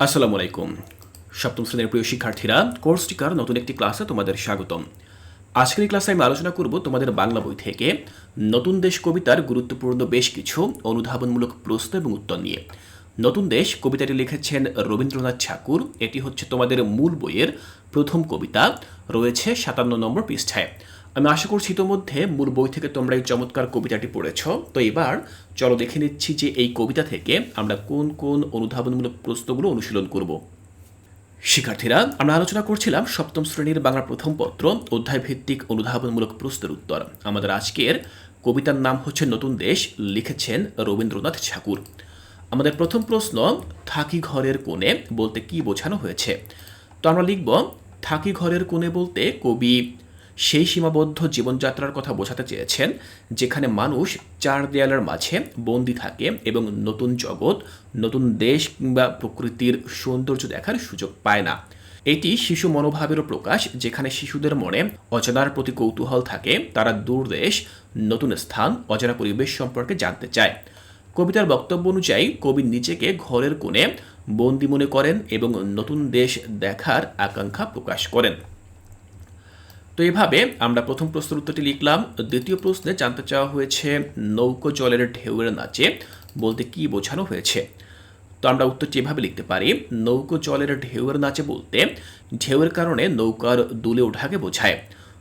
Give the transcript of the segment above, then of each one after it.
আসসালামু আলাইকুম। সপ্তম শ্রেণির প্রিয় শিক্ষার্থীরা, কোর্স টিকার নতুন একটি ক্লাসে তোমাদের স্বাগতম। আজকের ক্লাসে আমি আলোচনা করব তোমাদের বাংলা বই থেকে নতুন দেশ কবিতার গুরুত্বপূর্ণ বেশ কিছু অনুধাবনমূলক প্রশ্ন এবং উত্তর নিয়ে। নতুন দেশ কবিতাটি লিখেছেন রবীন্দ্রনাথ ঠাকুর। এটি হচ্ছে তোমাদের মূল বইয়ের প্রথম কবিতা। রয়েছে সাতান্ন নম্বর পৃষ্ঠায়। আমি আশা করছি ইতোমধ্যে মূল বই থেকে তোমরা এই চমৎকার কবিতাটি পড়েছ। তো এবার চলো দেখে নিচ্ছি যে এই কবিতা থেকে আমরা কোন কোন অনুধাবনমূলক প্রশ্নগুলো অনুশীলন করব। শিক্ষার্থীরা, আমরা আলোচনা করছিলাম সপ্তম শ্রেণির বাংলা প্রথম পত্র অধ্যায় ভিত্তিক অনুধাবনমূলক প্রশ্নের উত্তর। আমাদের আজকের কবিতার নাম হচ্ছে নতুন দেশ, লিখেছেন রবীন্দ্রনাথ ঠাকুর। আমাদের প্রথম প্রশ্ন, থাকি ঘরের কোণে বলতে কি বোঝানো হয়েছে? তো আমরা লিখব, থাকি ঘরের কোণে বলতে কবি সেই সীমাবদ্ধ জীবনযাত্রার কথা বোঝাতে চেয়েছেন, যেখানে মানুষ চার দেয়ালের মাঝে বন্দি থাকে এবং নতুন জগৎ, নতুন দেশ কিংবা প্রকৃতির সৌন্দর্য দেখার সুযোগ পায় না। এটি শিশু মনোভাবেরও প্রকাশ, যেখানে শিশুদের মনে অজানার প্রতি কৌতূহল থাকে, তারা দূর দেশ, নতুন স্থান অজানা পরিবেশ সম্পর্কে জানতে চায়। কবিতার বক্তব্য অনুযায়ী, কবি নিজেকে ঘরের কোণে বন্দি মনে করেন এবং নতুন দেশ দেখার আকাঙ্ক্ষা প্রকাশ করেন। তো এভাবে আমরা প্রথম প্রশ্নের উত্তরটি লিখলাম। দ্বিতীয় প্রশ্নে জানতে চাওয়া হয়েছে, নৌকো জলের ঢেউয়ের নাচে বলতে কি বোঝানো হয়েছে? তো আমরা উত্তরটি এভাবে লিখতে পারি, নৌকো জলের ঢেউয়ের নাচে বলতে ঢেউয়ের কারণে নৌকার দুলে ওঠাকে বোঝায়।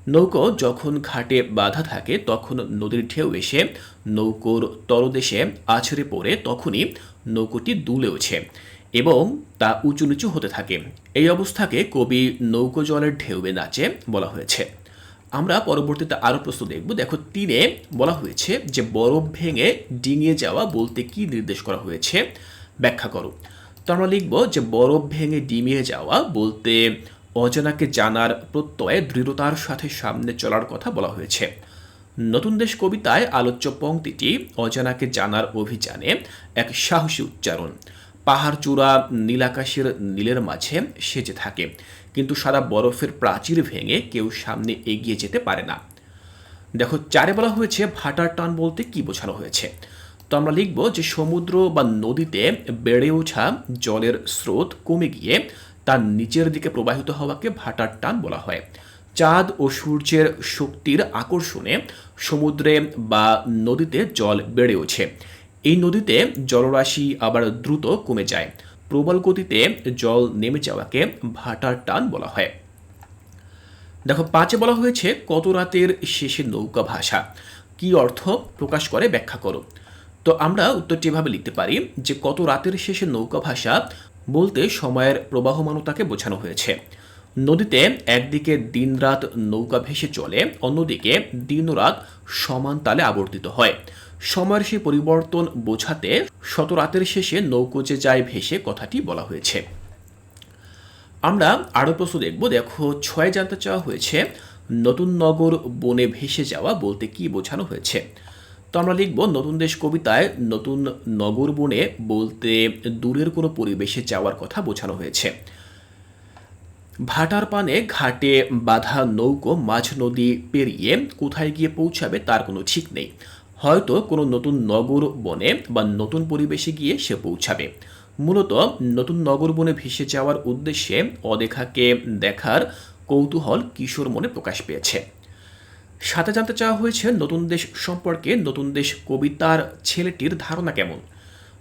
নৌকো যখন ঘাটে বাধা থাকে, তখন নদীর ঢেউ এসে নৌকোর তলদেশে আছড়ে পড়ে, তখনই নৌকোটি দুলে ওঠে। এবং তা উঁচু নিচু হতে থাকে। এই অবস্থাকে কবি নৌকো জলের ঢেউবে নাচে বলা হয়েছে। আমরা পরবর্তীতে আরও প্রশ্ন দেখব। দেখো, তিনে বলা হয়েছে যে, বরফ ভেঙে ডিঙিয়ে যাওয়া বলতে কি নির্দেশ করা হয়েছে? ব্যাখ্যা করো। তো আমরা লিখব যে, বরফ ভেঙে ডিমিয়ে যাওয়া বলতে অজানাকে জানার প্রত্যয়ে দৃঢ়তার সাথে সামনে চলার কথা বলা হয়েছে। নতুন দেশ কবিতায় আলোচ্য পংক্তিটি অজানাকে জানার অভিযানে এক সাহসী উচ্চারণ। পাহাড় চূড়া নীলাকাশের নীলের মাঝে সেজে থাকে। কিন্তু সাদা বরফের প্রাচীর ভেঙে কেউ সামনে এগিয়ে যেতে পারে না। দেখো, চারে বলা হয়েছে, ভাটার টান বলতে কি বোঝানো হয়েছে? তো আমরা লিখব যে, সমুদ্র বা নদীতে বেড়ে ওঠা জলের স্রোত কমে গিয়ে তার নিচের দিকে প্রবাহিত হওয়াকে ভাটার টান বলা হয়। চাঁদ ও সূর্যের শক্তির আকর্ষণে সমুদ্রে বা নদীতে জল বেড়ে ওঠে। এই নদীতে জলরাশি আবার দ্রুত কমে যায়। প্রবল গতিতে জল নেমে যাওয়াকে ভাটার টান বলা হয়। দেখো, পাঁচে বলা হয়েছে, কত রাতের শেষে নৌকা ভাষা কি অর্থ? প্রকাশ করে ব্যাখ্যা করো। তো আমরা উত্তরটি এভাবে লিখতে পারি যে, কত রাতের শেষে নৌকা ভাষা বলতে সময়ের প্রবাহমানতাকে বোঝানো হয়েছে। নদীতে একদিকে দিনরাত নৌকা ভেসে চলে, অন্যদিকে দিন রাত সমান তালে আবর্তিত হয়। সময়ের সেই পরিবর্তন বোঝাতে শত রাতের শেষে নৌকো যে যায় ভেসে কথাটি বলা হয়েছে। আমরা আরও প্রশ্ন দেখব, দেখো, ছয় জানতে চাওয়া হয়েছে, নতুন নগর বনে ভেসে যাওয়া বলতে কি বোঝানো হয়েছে? তো আমরা লিখব, নতুন দেশ কবিতায় নতুন নগর বনে বলতে দূরের কোনো পরিবেশে যাওয়ার কথা বোঝানো হয়েছে। ভাটার পানে ঘাটে বাঁধা নৌকো মাঝ নদী পেরিয়ে কোথায় গিয়ে পৌঁছাবে তার কোনো ঠিক নেই। হয়তো কোনো নতুন নগর বনে বা নতুন পরিবেশে গিয়ে সে পৌঁছাবে। মূলত নতুন নগর বনে ভেসে যাওয়ার উদ্দেশ্যে অদেখাকে দেখার কৌতূহল কিশোর মনে প্রকাশ পেয়েছে। সাথে জানতে চাওয়া হয়েছে, নতুন দেশ সম্পর্কে নতুন দেশ কবিতার ছেলেটির ধারণা কেমন?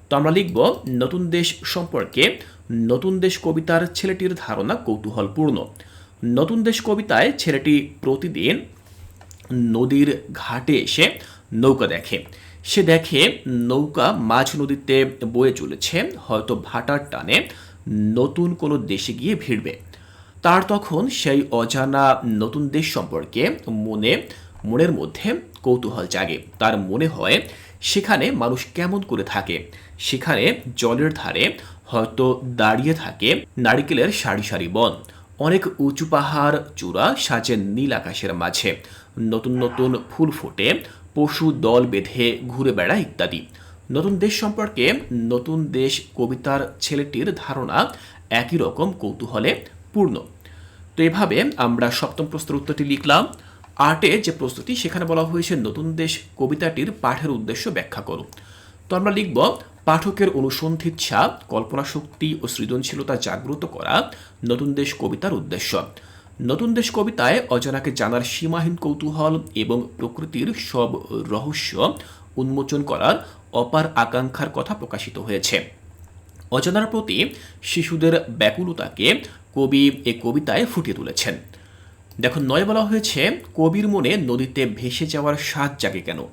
তো আমরা লিখব, নতুন দেশ সম্পর্কে নতুন দেশ কবিতার ছেলেটির ধারণা কৌতূহলপূর্ণ। নতুন দেশ কবিতায় ছেলেটি প্রতিদিন নদীর ঘাটে এসে নৌকা দেখে। সে দেখে নৌকা মাঝ নদীতে বয়ে চলেছে, হয়তো ভাটার টানে নতুন কোনো দেশে গিয়ে ভিড়বে। তার তখন সেই অজানা নতুন দেশ সম্পর্কে মনে, মনের মধ্যে কৌতূহল জাগে। তার মনে হয় সেখানে মানুষ কেমন করে থাকে। সেখানে জলের ধারে হয়তো দাঁড়িয়ে থাকে নারিকেলের সারি সারি বন। অনেক উঁচু পাহাড় চূড়া সাজে নীল আকাশের মাঝে। নতুন নতুন ফুল ফোটে পশু দল বেঁধে ঘুরে বেড়ায় ইত্যাদি। নতুন দেশ সম্পর্কে নতুন দেশ কবিতার ছেলেটির ধারণা একই রকম কৌতূহলে পূর্ণ। তো এভাবে আমরা সপ্তম প্রশ্নের উত্তরটি লিখলাম। আটে যে প্রস্তুতি, সেখানে বলা হয়েছে নতুন দেশ কবিতাটির পাঠের উদ্দেশ্য ব্যাখ্যা করো। তো আমরা লিখব, পাঠকের অনুসন্ধিচ্ছা কল্পনা শক্তি ও সৃজনশীলতা জাগ্রত করা নতুন দেশ কবিতার উদ্দেশ্য। নতুন দেশ কবিতায় অজানাকে জানার সীমাহীন কৌতূহল এবং প্রকৃতির সব রহস্য উন্মোচন করার অপার আকাঙ্ক্ষার কথা প্রকাশিত হয়েছে। অজানার প্রতি শিশুদের ব্যাকুলতাকে কবি এ কবিতায় ফুটিয়ে তুলেছেন। দেখো নয় বলা হয়েছে, কবির মনে নদীতে ভেসে যাওয়ার স্বাদ জাগে কেন?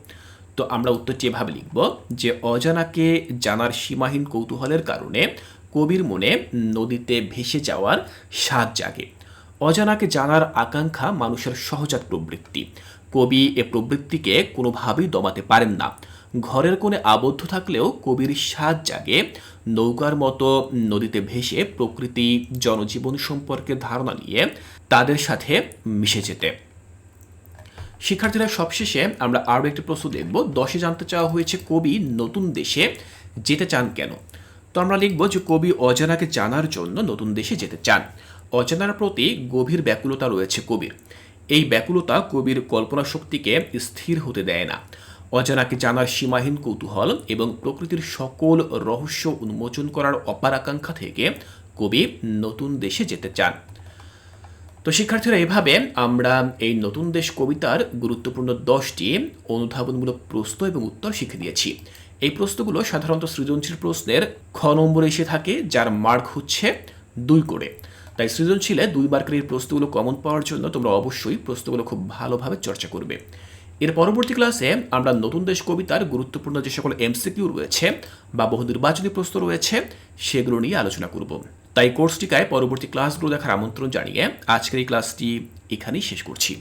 তো আমরা উত্তরটি এভাবে লিখব যে, অজানাকে জানার সীমাহীন কৌতূহলের কারণে কবির মনে নদীতে ভেসে যাওয়ার স্বাদ জাগে। অজানাকে জানার আকাঙ্ক্ষা মানুষের সহজাত প্রবৃত্তি। কবি এ প্রবৃত্তিকে কোনোভাবেই দমাতে পারেন না। ঘরের কোণে আবদ্ধ থাকলেও কবির স্বাদ জাগে। নৌকার মতো নদীতে ভেসে প্রকৃতি, জনজীবন সম্পর্কে ধারণা নিয়ে তাদের সাথে মিশে যেতে। শিক্ষার্থীরা সবশেষে আমরা আরও একটি প্রশ্ন দেখব, দশে জানতে চাওয়া হয়েছে কবি নতুন দেশে যেতে চান কেন? তো আমরা লিখব যে কবি অজানাকে জানার জন্য নতুন দেশে যেতে চান। অজানার প্রতি গভীর ব্যাকুলতা রয়েছে কবির। এই ব্যাকুলতা কবির কল্পনা শক্তিকে স্থির হতে দেয় না। অজানাকে জানার সীমাহীন কৌতূহল এবং প্রকৃতির সকল রহস্য উন্মোচন করার অপার আকাঙ্ক্ষা থেকে কবি নতুন দেশে যেতে চান। তো শিক্ষার্থীরা, এভাবে আমরা এই নতুন দেশ কবিতার গুরুত্বপূর্ণ দশটি অনুধাবনমূলক প্রশ্ন এবং উত্তর শিখে দিয়েছি। এই প্রশ্নগুলো সাধারণত সৃজনশীল প্রশ্নের খ নম্বরে এসে থাকে, যার মার্ক হচ্ছে দুই করে। তাই সৃজনশীলে দুই মার্কের প্রশ্নগুলো কমন পাওয়ার জন্য তোমরা অবশ্যই প্রশ্নগুলো খুব ভালোভাবে চর্চা করবে। এর পরবর্তী ক্লাসে আমরা নতুন দেশ কবিতার গুরুত্বপূর্ণ যে সকল এমসিকিউ রয়েছে বা বহু নির্বাচনী প্রশ্ন রয়েছে, সেগুলো নিয়ে আলোচনা করব। তাই কোর্সটিকায় পরবর্তী ক্লাসগুলো দেখার আমন্ত্রণ জানিয়ে আজকের এই ক্লাসটি এখানেই শেষ করছি।